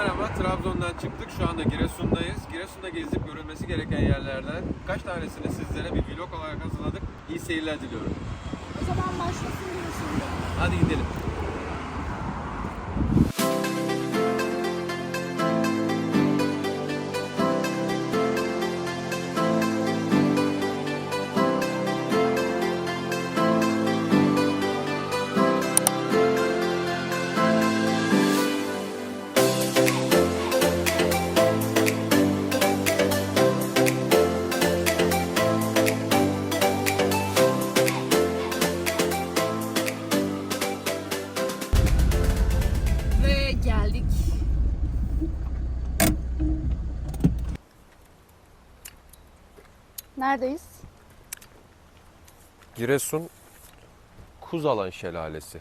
Merhaba, Trabzon'dan çıktık. Şu anda Giresun'dayız. Giresun'da gezip görülmesi gereken yerlerden kaç tanesini sizlere bir vlog olarak hazırladık. İyi seyirler diliyorum. O zaman başlasın şimdi. Hadi gidelim. Giresun Kuzalan Şelalesi.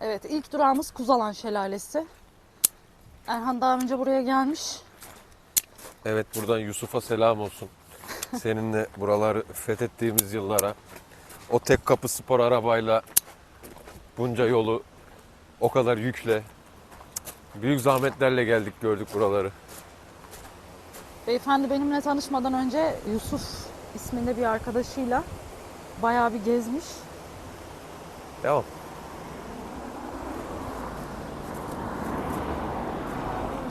Evet ilk durağımız Kuzalan Şelalesi. Erhan daha önce buraya gelmiş. Evet buradan Yusuf'a selam olsun. Seninle buraları fethettiğimiz yıllara o tek kapı spor arabayla bunca yolu o kadar yükle büyük zahmetlerle geldik gördük buraları. Beyefendi benimle tanışmadan önce Yusuf isminde bir arkadaşıyla bayağı bir gezmiş. Devam.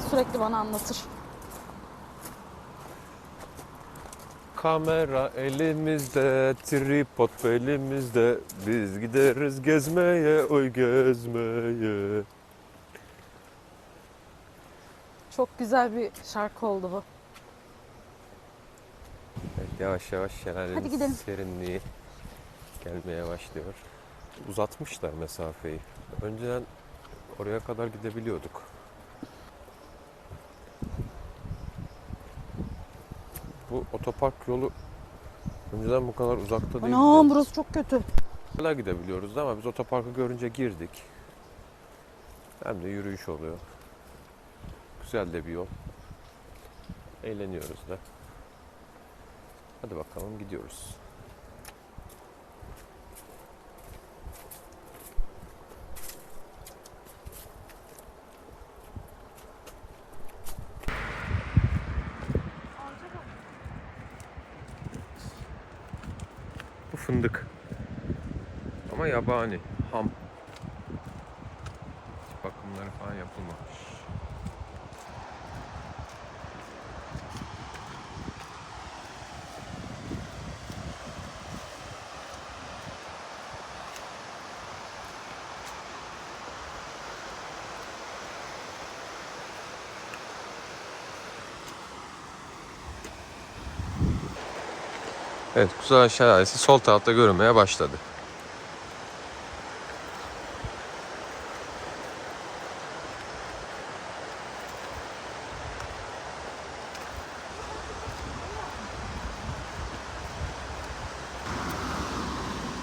Sürekli bana anlatır. Kamera elimizde, tripod belimizde, biz gideriz gezmeye, oy gezmeye. Çok güzel bir şarkı oldu bu. Yavaş yavaş gidelim. serinliği gelmeye başlıyor. Uzatmışlar mesafeyi. Önceden oraya kadar gidebiliyorduk. Bu otopark yolu önceden bu kadar uzakta değildi. Anam burası çok kötü. Hala gidebiliyoruz ama biz otoparkı görünce girdik. Hem de yürüyüş oluyor. Güzel de bir yol. Eğleniyoruz da. Hadi bakalım gidiyoruz. Bu fındık. Ama yabani, ham. Bakımları falan yapılmamış. Evet, Kuzey Şelalesi sol tarafta görünmeye başladı.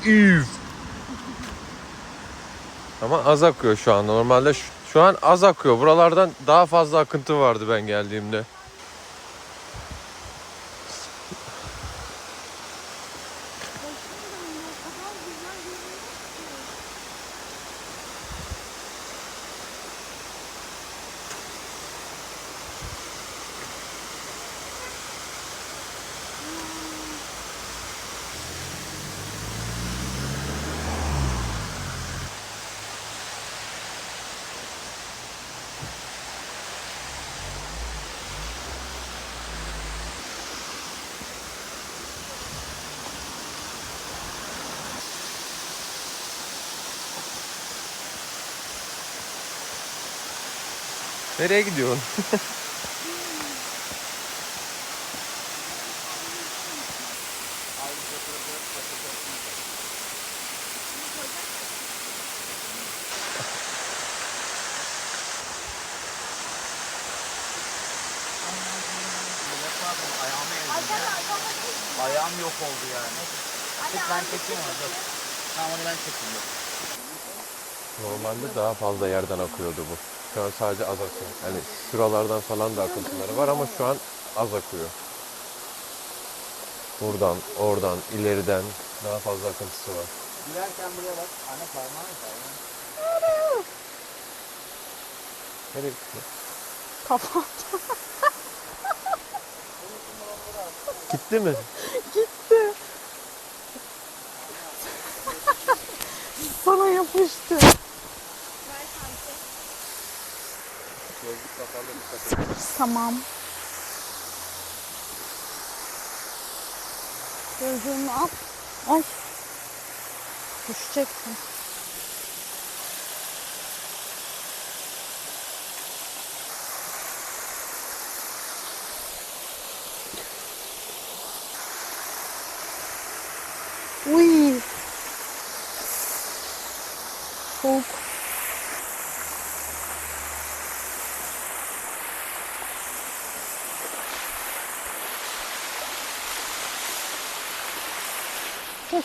Üf. Ama az akıyor şu an. Normalde şu, şu an az akıyor. Buralardan daha fazla akıntı vardı ben geldiğimde. Nereye gidiyorsun? Ayağım yok oldu yani. Ben çekeyim onu. Tamam onu ben çekeyim. Normalde daha fazla yerden akıyordu bu. Şu an sadece az akıyor. Yani şuralardan falan da akıntıları var ama şu an az akıyor. Buradan, oradan, ileriden daha fazla akıntısı var. Girerken buraya bak. Anne parmağını parmağını. Nereye gitti? Kafam Gitti mi? gitti. Sana yapıştı. Tamam. Gözlüğünü al. Ay. Düşeceksin. Uy. Soğuk.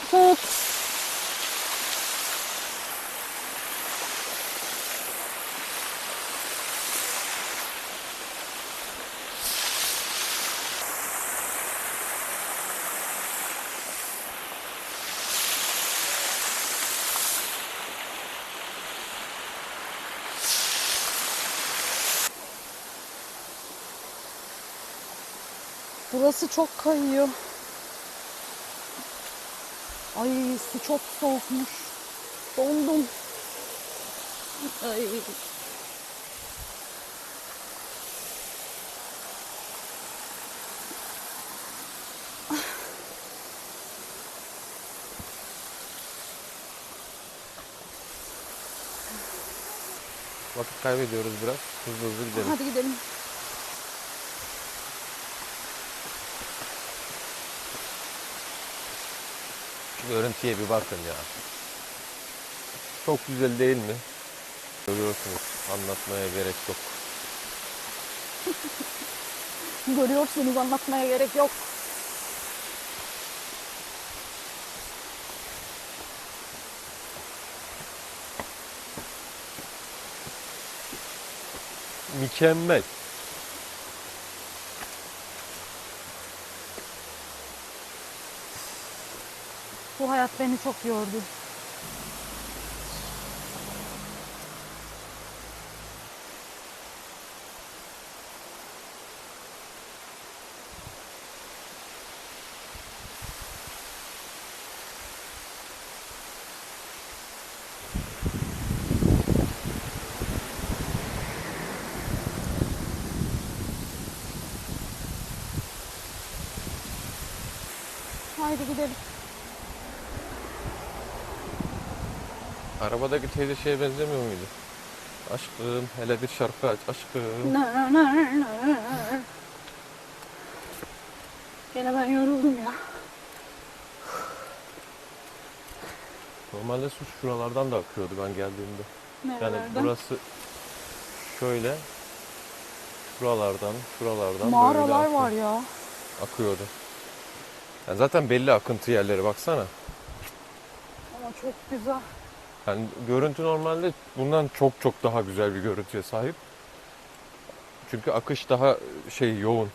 Soğuk. Burası çok kayıyor. Ay su çok soğukmuş. Dondum. Ay. Vakit kaybediyoruz biraz. Hızlı hızlı gidelim. Hadi gidelim. Görüntüye bir bakın ya. Çok güzel değil mi? Görüyorsunuz. Anlatmaya gerek yok. Görüyorsunuz anlatmaya gerek yok. Mükemmel. Bu hayat beni çok yordu. Haydi gidelim. Arabadaki teyze şeye benzemiyor muydu? Aşkım hele bir şarkı aç aşkım. Na, na, na. Gene ben yoruldum ya. Normalde su şuralardan da akıyordu ben geldiğimde. Yani Nerelerden? burası şöyle şuralardan, şuralardan böyle Mağaralar akıyor- var ya. akıyordu. Yani zaten belli akıntı yerleri baksana. Ama çok güzel. Yani görüntü normalde bundan çok çok daha güzel bir görüntüye sahip. Çünkü akış daha şey yoğun.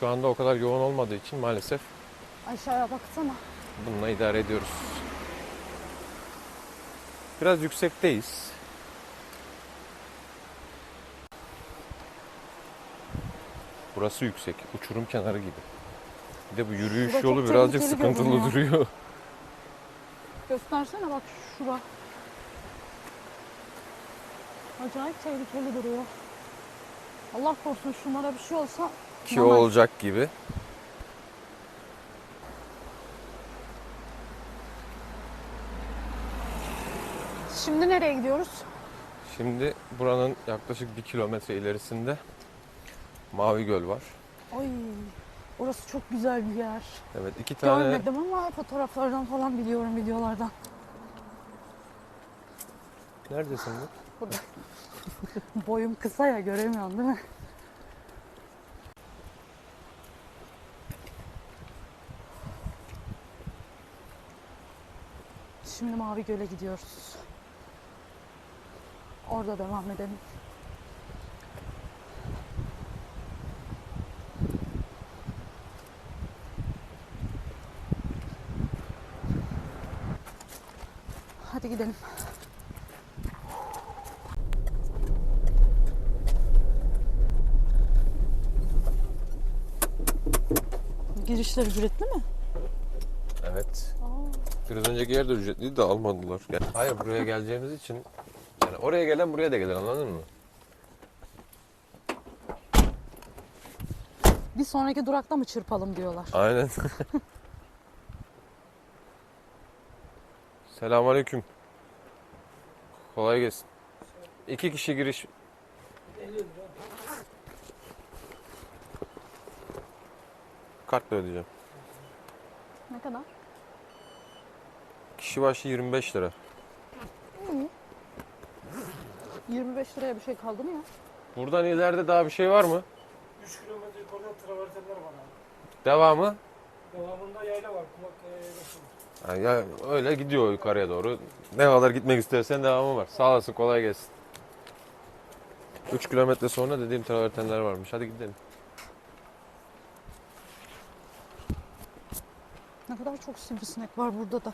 Şu anda o kadar yoğun olmadığı için maalesef Aşağıya baksana. bununla idare ediyoruz. Biraz yüksekteyiz. Burası yüksek. Uçurum kenarı gibi. Bir de bu yürüyüş Şurada yolu birazcık sıkıntılı görünüyor. duruyor. Göstersene bak şura. Acayip tehlikeli duruyor. Allah korusun şunlara bir şey olsa Ki Normal. olacak gibi. Şimdi nereye gidiyoruz? Şimdi buranın yaklaşık bir kilometre ilerisinde Mavi Göl var. Ay orası çok güzel bir yer. Evet iki tane Görmedim ama fotoğraflardan falan biliyorum videolardan. neredesin bu? Boyum kısa ya göremiyorsun değil mi? Şimdi Mavi Göl'e gidiyoruz. Orada devam edelim. Hadi gidelim. Girişler ücretli mi? Evet. Aa. Biraz önceki yer de ücretliydi de almadılar. Yani, hayır buraya geleceğimiz için yani oraya gelen buraya da gelir anladın mı? Bir sonraki durakta mı çırpalım diyorlar. Aynen. Selamünaleyküm. Kolay gelsin. İki kişi giriş. Kartla ödeyeceğim. Ne kadar? Kişi başı 25 lira. 25 liraya bir şey kaldı mı ya? Buradan ileride daha bir şey var mı? 3 kilometre yukarıda travertenler var abi. Devamı? Devamında yayla var. Kumakkaya yaylası Ya öyle gidiyor yukarıya doğru. Ne kadar gitmek istersen devamı var. Sağ olasın kolay gelsin. 3 kilometre sonra dediğim travertenler varmış. Hadi gidelim. Ne kadar çok sivrisinek var burada da.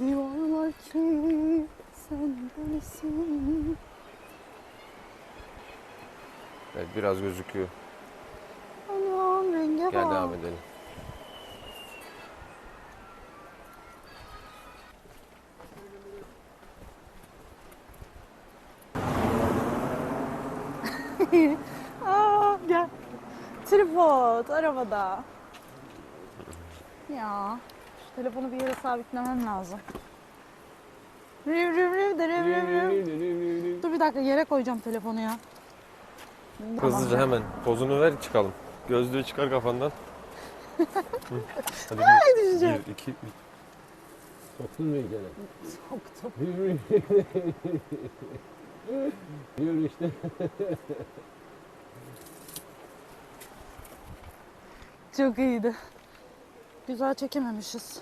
Diyorlar ki sen delisin. Evet biraz gözüküyor. Anam renge bak. Gel devam edelim. Aa, gel. Tripod arabada. Ya şu telefonu bir yere sabitlemem lazım. Riv riv riv de riv riv riv. Dur bir dakika yere koyacağım telefonu ya. Hızlıca hemen pozunu ver çıkalım. Gözlüğü çıkar kafandan. Hadi bir, düşeceğim. bir, iki, üç. Soktun mu gene? Soktum. Yürü. Yürü işte. Çok iyiydi. Güzel çekememişiz.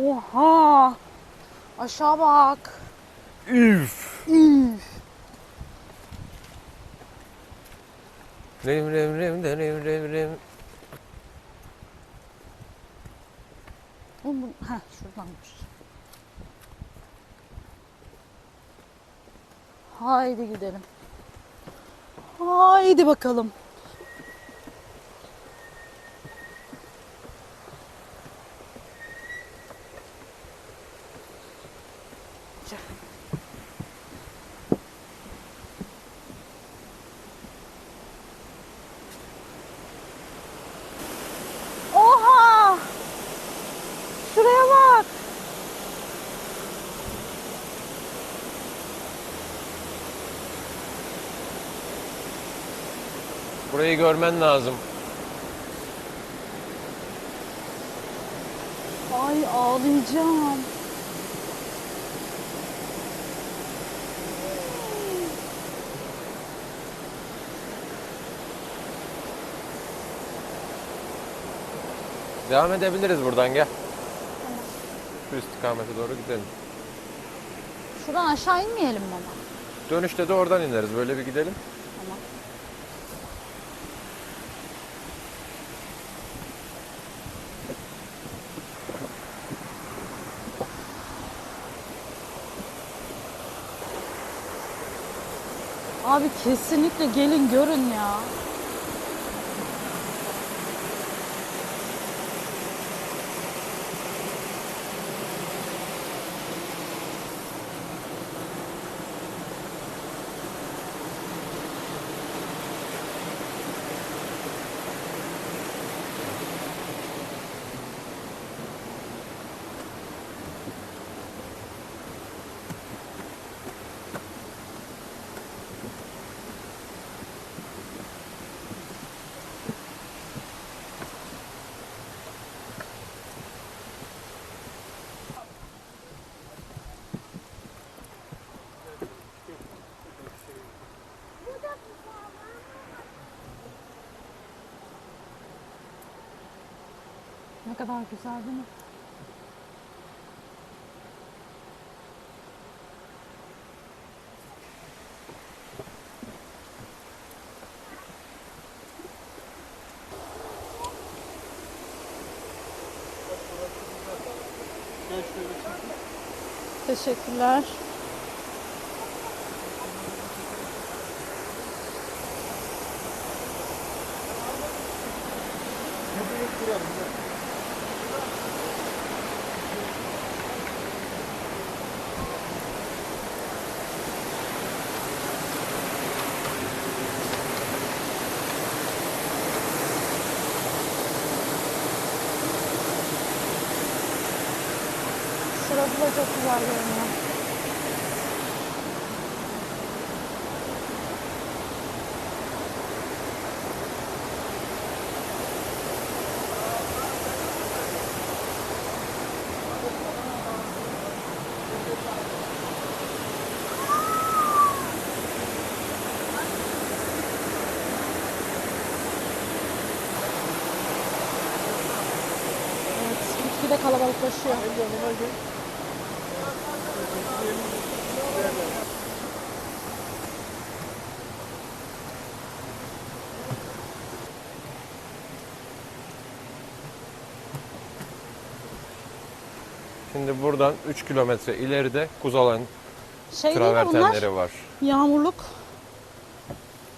Oha! Aşağı bak. Üf. Üf. Rev rev rev de rev rev rev. Oğlum. Heh şuradanmış. Haydi gidelim. Haydi bakalım. Oha! Şuraya bak. Burayı görmen lazım. Ay ağlayacağım. Devam edebiliriz buradan gel. Şu istikamete doğru gidelim. Şuradan aşağı inmeyelim mi ama? Dönüşte de oradan ineriz. Böyle bir gidelim. Tamam. Abi kesinlikle gelin görün ya. Ne kadar güzel değil mi? Teşekkürler. Şimdi buradan 3 kilometre ileride Kuzalan Şey değil mi bunlar? travertenleri var Yağmurluk,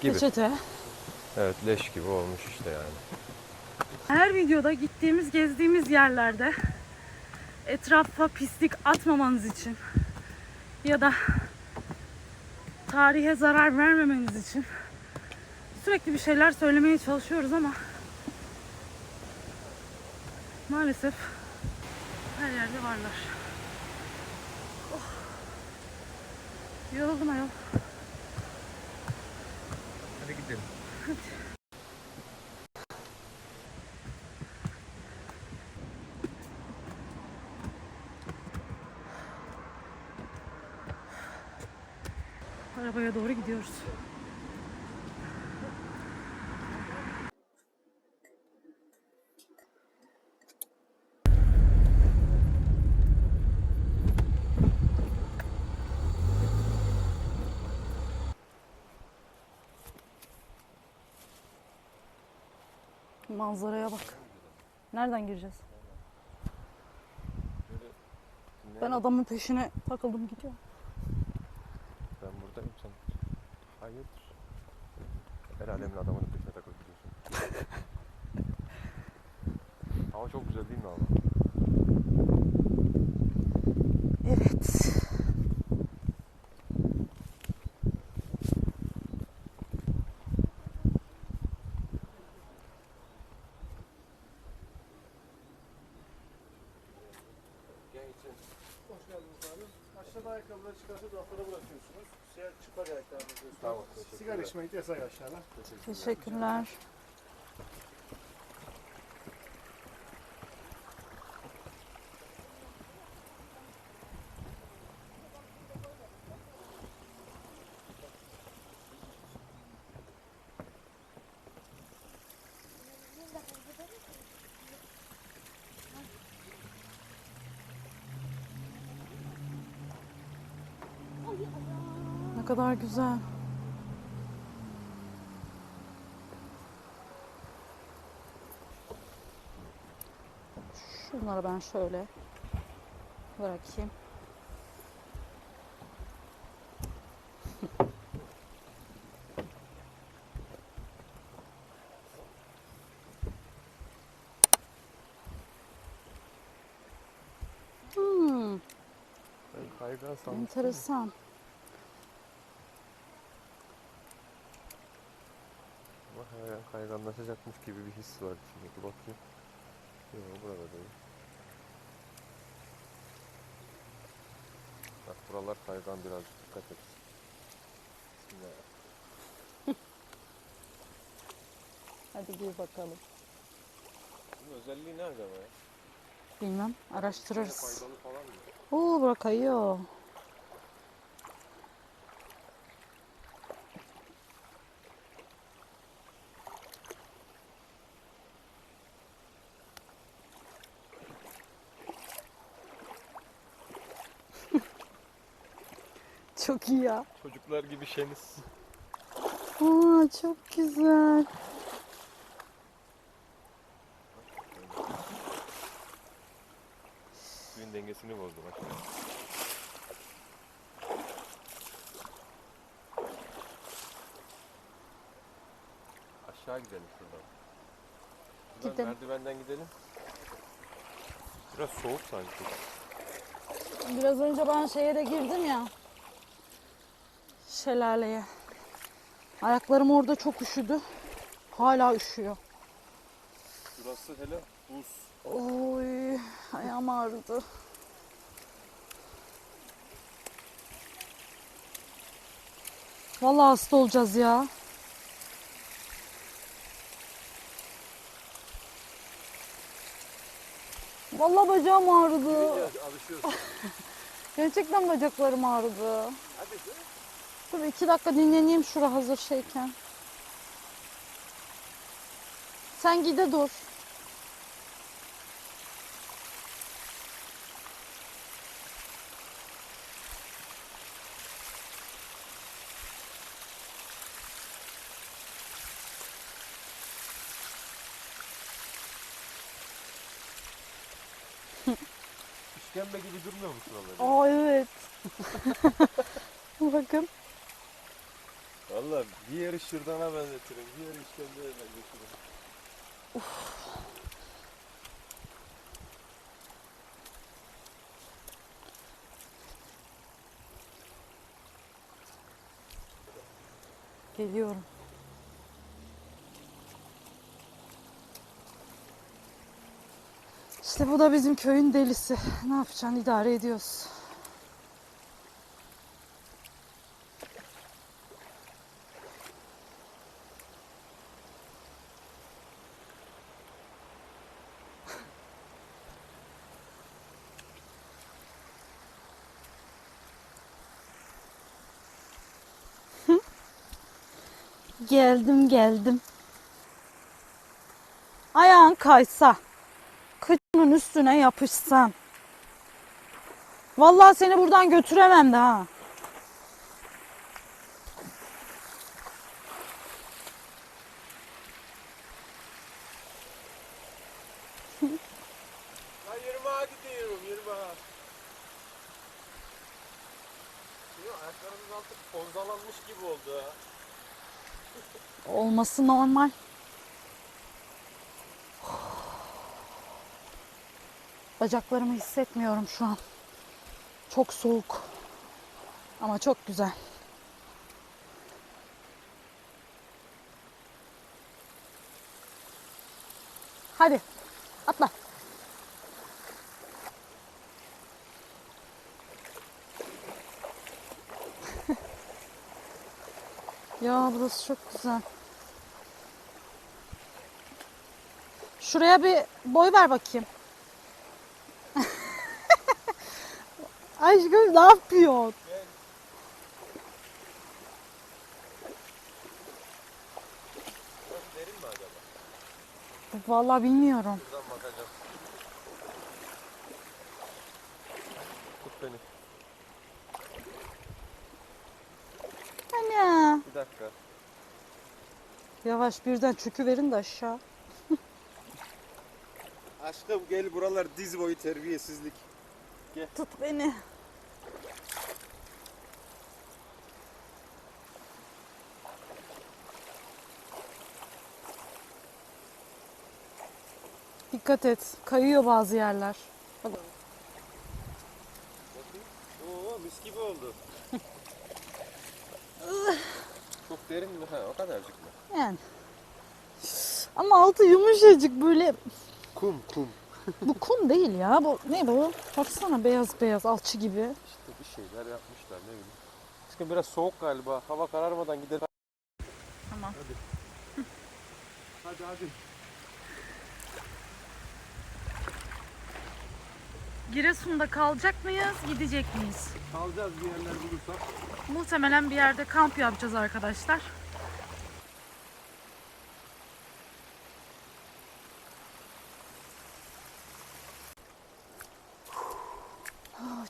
gibi. peçete. Evet leş gibi olmuş işte yani. Her videoda gittiğimiz, gezdiğimiz yerlerde etrafa pislik atmamanız için ya da tarihe zarar vermemeniz için sürekli bir şeyler söylemeye çalışıyoruz ama maalesef her yerde varlar. Oh. Yoruldum ayol. Arabaya doğru gidiyoruz. Manzaraya bak. Nereden gireceğiz? Ben adamın peşine takıldım gidiyorum. Buradayım sen. Hayırdır? Her alemin adamının peşine takılıp gidiyorsun. Hava çok güzel değil mi abi? Evet. Sigara içmek yasak aşağıda. Teşekkürler. Ne kadar güzel. Şunları ben şöyle bırakayım. Hmm, enteresan. Ama yer kayganlaşacakmış gibi bir his var içimdeki bakayım. Yok burada değil. Bak buralar kaygan birazcık dikkat et. Hadi gir bakalım. Bunun özelliği ne acaba ya? Bilmem, araştırırız. Faydalı falan mı? Oo, bura kayıyor. Çok iyi ya. Çocuklar gibi şeniz. Aa, çok güzel. suyun dengesini bozdu bak. Aşağı gidelim şuradan. Şuradan Gidelim. merdivenden gidelim. Biraz soğuk sanki. Biraz önce ben şeye de girdim ya. Şelaleye. Ayaklarım orada çok üşüdü. Hala üşüyor. Burası hele buz. Oy, ayağım ağrıdı. Vallahi hasta olacağız ya. Vallahi bacağım ağrıdı. Alışıyorsun. Gerçekten bacaklarım ağrıdı. Dur iki dakika dinleneyim şura hazır şeyken. Sen gide dur. İşkembe gibi durmuyor mu şuraları? Aa evet. Bakın. Valla bir yeri şırdana benzetirim, bir yeri işkembeye benzetirim. Geliyorum. İşte bu da bizim köyün delisi. Ne yapacaksın? İdare ediyoruz. Geldim geldim. Ayağın kaysa. Kıçının üstüne yapışsan. Vallahi seni buradan götüremem de ha. Ya 20'a gidiyorum 20'a. Ayaklarımız altı ponzalanmış gibi oldu ha. Olması normal. Bacaklarımı hissetmiyorum şu an. Çok soğuk. Ama çok güzel. Hadi atla. Ya burası çok güzel. Şuraya bir boy ver bakayım. Aşkım ne yapıyorsun? Vallahi bilmiyorum. Buradan. Tut beni. Ana. Bir dakika. Yavaş birden çökü verin de aşağı. Aşkım gel buralar diz boyu terbiyesizlik. Tut beni. Dikkat et. Kayıyor bazı yerler. Oo mis gibi oldu. Çok derin mi? Ha o kadarcık mı? Yani. Ama altı yumuşacık böyle. Kum kum. Bu kum değil ya. Bu ne bu? Baksana beyaz beyaz alçı gibi. İşte bir şeyler yapmışlar ne bileyim. Aşkım biraz soğuk galiba. Hava kararmadan gidelim. Tamam. Hadi hadi. Giresun'da kalacak mıyız, gidecek miyiz? Kalacağız bir yerler bulursak. Muhtemelen bir yerde kamp yapacağız arkadaşlar.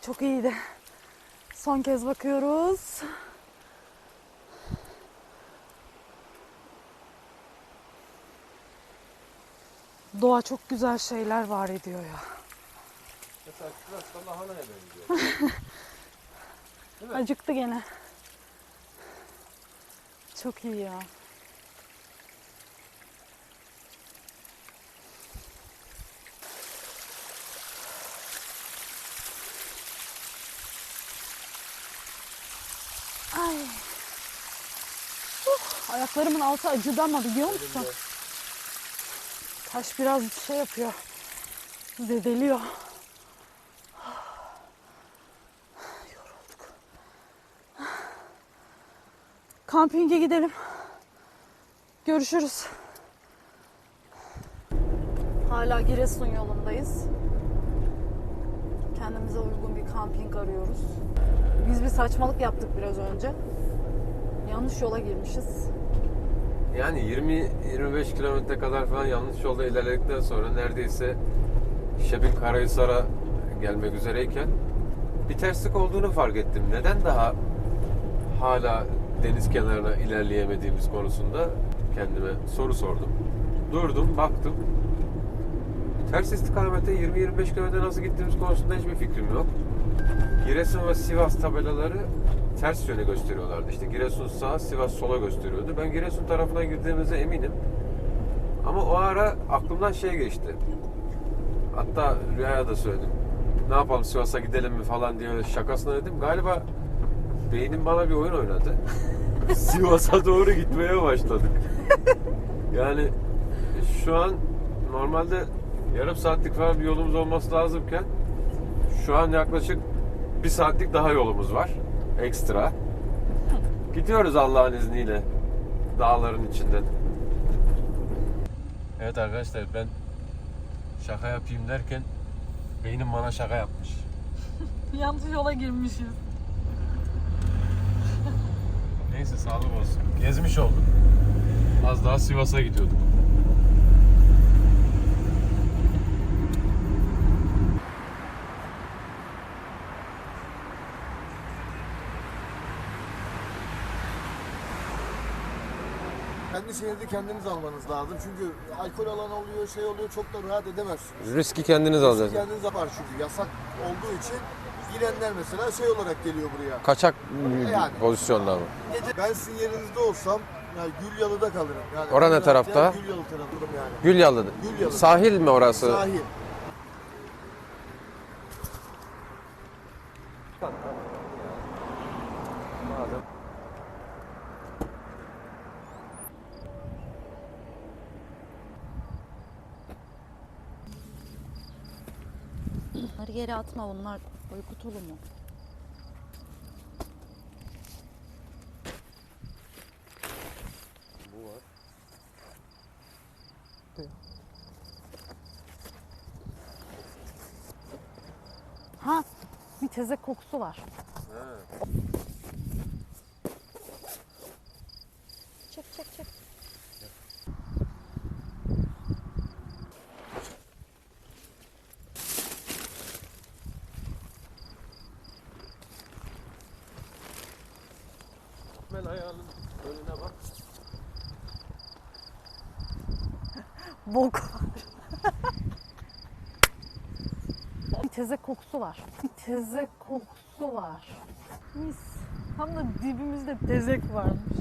Çok iyiydi. Son kez bakıyoruz. Doğa çok güzel şeyler var ediyor ya. Mesela şurası da lahanaya benziyor. Acıktı gene. Çok iyi ya. Ayaklarımın altı acıdı ama biliyor musun? Taş biraz şey yapıyor. Zedeliyor. Yorulduk. Kampinge gidelim. Görüşürüz. Hala Giresun yolundayız. Kendimize uygun bir kamping arıyoruz. Biz bir saçmalık yaptık biraz önce. Yanlış yola girmişiz. Yani 20-25 kilometre kadar falan yanlış yolda ilerledikten sonra neredeyse Şebin Karahisar'a gelmek üzereyken bir terslik olduğunu fark ettim. Neden daha hala deniz kenarına ilerleyemediğimiz konusunda kendime soru sordum. Durdum, baktım. Ters istikamete 20-25 kilometre nasıl gittiğimiz konusunda hiçbir fikrim yok. Giresun ve Sivas tabelaları ters yöne gösteriyorlardı. İşte Giresun sağa, Sivas sola gösteriyordu. Ben Giresun tarafına girdiğimize eminim. Ama o ara aklımdan şey geçti. Hatta Rüya'ya da söyledim. Ne yapalım Sivas'a gidelim mi falan diye şakasına dedim. Galiba beynim bana bir oyun oynadı. Sivas'a doğru gitmeye başladık. Yani şu an normalde yarım saatlik falan bir yolumuz olması lazımken şu an yaklaşık bir saatlik daha yolumuz var. Ekstra. Gidiyoruz Allah'ın izniyle. Dağların içinden. Evet arkadaşlar ben şaka yapayım derken beynim bana şaka yapmış. Yanlış yola girmişiz. Neyse sağlık olsun. Gezmiş olduk. Az daha Sivas'a gidiyorduk. Kendi şehirde kendiniz almanız lazım. Çünkü alkol alan oluyor, şey oluyor çok da rahat edemezsiniz. Riski kendiniz alacaksınız. Kendiniz yapar çünkü yasak olduğu için girenler mesela şey olarak geliyor buraya. Kaçak Yani. pozisyonda mı? Gece ben sizin yerinizde olsam yani Gülyalı'da kalırım. Yani Ora ne tarafta? Gülyalı tarafım yani. Gülyalı. Gülyalı. Sahil mi orası? Sahil. Bunları yere atma onlar uyku tulumu. Ha, bir tezek kokusu var. Bok var. bir tezek kokusu var. Bir tezek kokusu var. Mis. Tam da dibimizde tezek varmış.